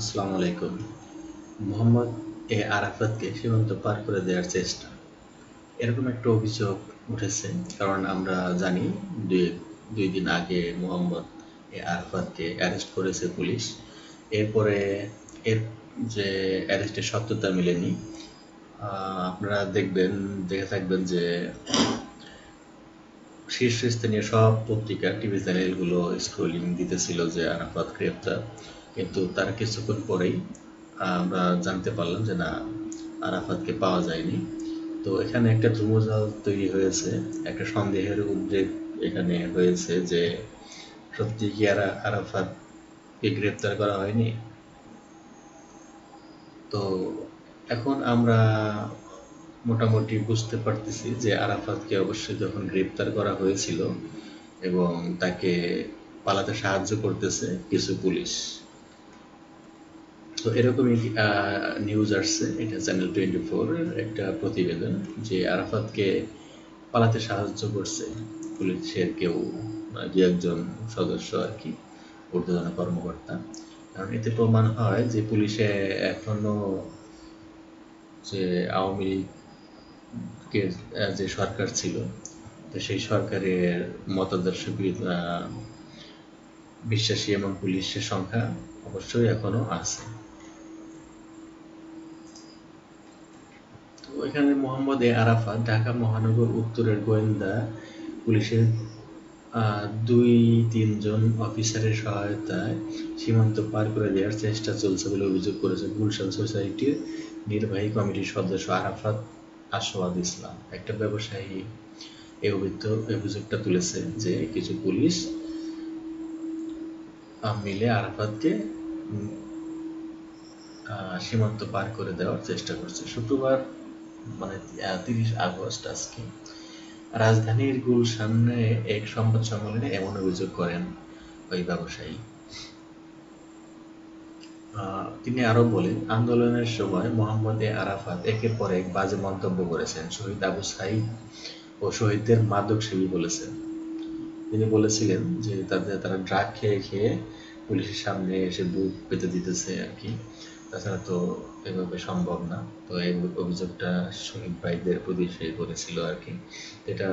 আসসালামু আলাইকুম। মোহাম্মদ এ আরাফাতকে সীমান্ত পার করে দেওয়ার চেষ্টা। এরকম একটা অভিযোগ উঠেছে, কারণ আমরা জানি দুই দুই দিন আগে মোহাম্মদ এ আরাফাতকে অ্যারেস্ট করেছে পুলিশ। এরপরে এর যে অ্যারেস্টের সত্যতা মেলেনি। আপনারা দেখবেন, দেখে থাকবেন যে শীর্ষস্থানীয় সব পত্রিকা, টিভি চ্যানেলগুলো স্ক্রোলিং দিতেছিল যে আরাফাত গ্রেপ্তার। কিন্তু তার কিছুক্ষণ পরেই আমরা জানতে পারলাম যে না, আরাফাতকে পাওয়া যায়নি। তো এখানে একটা ধ্রুমজাল তৈরি হয়েছে, একটা সন্দেহের উদ্বেগ এখানে হয়েছে যে, সত্যি কি আর আরাফাতকে গ্রেপ্তার করা হয়নি? তো এখন আমরা মোটামুটি বুঝতে পারতেছি যে আরাফাতকে অবশ্যই যখন গ্রেপ্তার করা হয়েছিল এবং তাকে পালাতে সাহায্য করতেছে কিছু পুলিশ। তো এরকমই নিউজ আসছে, এটা চ্যানেল টোয়েন্টি ফোর একটা প্রতিবেদন যে আরাফাতকে পালাতে সাহায্য করছে পুলিশের কেউ দু একজন সদস্য আর কি, ঊর্ধ্বতন কর্মকর্তা। কারণ এতে প্রমাণ হয় যে পুলিশে এখনও যে আওয়ামী লীগের যে সরকার ছিল, তো সেই সরকারের মতাদর্শ বিশ্বাসী এবং পুলিশের সংখ্যা অবশ্যই এখনও আছে। এখানে মোহাম্মদ এ আরাফাত, ঢাকা মহানগর উত্তরের গোয়েন্দা পুলিশের দুই তিনজন অফিসারের সহায়তায় সীমান্ত পার করে দেওয়ার চেষ্টা চলছে বলে অভিযোগ করেছে গুলশান সোসাইটির নির্বাহী কমিটির সদস্য আরাফাত আশওয়াদ ইসলাম। একটা ব্যবসায়ী এই অভিযোগটা তুলেছে যে কিছু পুলিশ মিলে আরাফাতকে সীমান্ত পার করে দেওয়ার চেষ্টা করছে। শুক্রবার মানে তিরিশ আগস্ট আজকে, রাজধানীর গুলশানে এক সংবাদ সম্মেলনে এমন অভিযোগ করেন ওই ব্যবসায়ী। তিনি আরও বলেন, আন্দোলনের সময় মোহাম্মদ আরাফাত একের পর এক বাজে মন্তব্য করেছেন। শহীদ আবু সাইদ ও শহীদদের মাদক সেবী বলেছেন। তিনি বলেছিলেন যে, তাদের, তারা ড্রাগ খেয়ে খেয়ে পুলিশের সামনে এসে বুক পেতে দিতেছে আর কি। তাছাড়া তো এভাবে সম্ভব না। তো এই অভিযোগটা শহীদ ভাইদের প্রতি সে করেছিল আর কি। এটা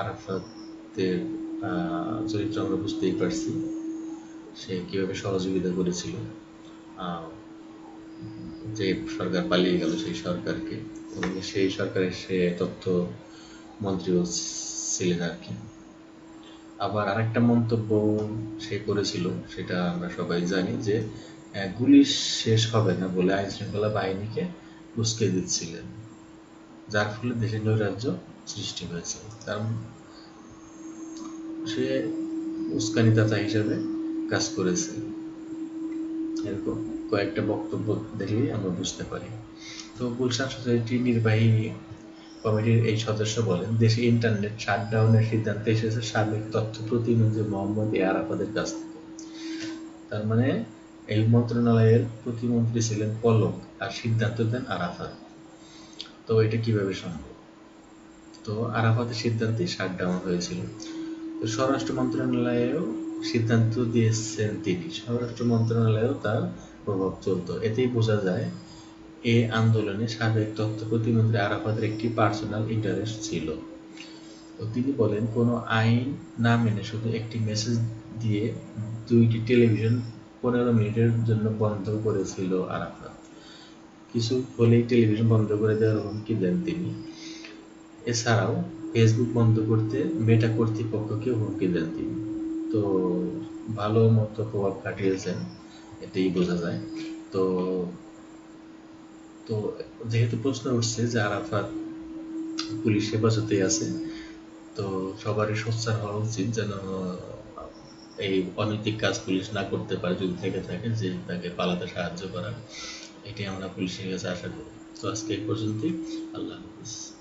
আরাফাতের চরিত্র আমরা বুঝতেই পারছি। সে কীভাবে সহযোগিতা করেছিল। যে সরকার পালিয়ে গেল সেই সরকারকে। সেই সরকারের সে তথ্য মন্ত্রীও ছিলেন আর কি। আবার আরেকটা মন্তব্য সে করেছিল, সেটা আমরা সবাই জানি যে গুলি শেষ হবে না বলে আইন শৃঙ্খলা বাহিনীকে উস্কে দিচ্ছিলেন, যার ফলে দেশে নৈরাজ্য সৃষ্টি হয়েছে তার সে উস্কানিদাতা হিসেবে কাজ করেছে। এরকম কয়েকটা বক্তব্য দেখলেই আমরা বুঝতে পারি। তো গুলশান সোসাইটি নির্বাহী কমিটির এই সদস্য বলেন, দেশে ইন্টারনেট শাটডাউনের সিদ্ধান্ত এসেছে সাবেক তথ্য প্রতিমন্ত্রী মোহাম্মদ এ আরাফাদের কাছ থেকে। তার মানে এই মন্ত্রণালয়ের প্রতিমন্ত্রী ছিলেন পলক আর সিদ্ধান্ত দেন আরাফাত। তো এটা কীভাবে সম্ভব? তো আরাফাতের সিদ্ধান্তে শাটডাউন হয়েছিল। তো স্বরাষ্ট্র মন্ত্রণালয়েও সিদ্ধান্ত দিয়েছেন তিনি। স্বরাষ্ট্র মন্ত্রণালয়েও তার প্রভাব চলত। এতেই বোঝা যায় এই আন্দোলনে সাবেক তথ্য প্রতিমন্ত্রী আরাফাতের একটি পার্সোনাল ইন্টারেস্ট ছিল। তো তিনি বলেন, কোনো আইন না মেনে শুধু একটি মেসেজ দিয়ে দুইটি টেলিভিশন পনেরো মিনিটের জন্য বন্ধ করেছিল আরাফাত। কিছু হলেই টেলিভিশন বন্ধ করে দেওয়ার হুমকি দেন তিনি। এছাড়াও, ফেসবুক বন্ধ করতে মেটা কর্তৃপক্ষকেও হুমকি দেন তিনি। তো, ভালো মতো প্রভাব কাটিয়েছেন এটাই বোঝা যায়। তো তো, যেহেতু প্রশ্ন উঠছে যে আরাফাত পুলিশ হেফাজতে আছে, তো সবারই সোচ্চার হওয়া উচিত যেন এই অনৈতিক কাজ পুলিশ না করতে পারে, যদি থেকে থাকে যে তাকে পালাতে সাহায্য করা এটি আমরা পুলিশের কাছে আশা করি। তো আজকে এই পর্যন্তই। আল্লাহ হাফিজ।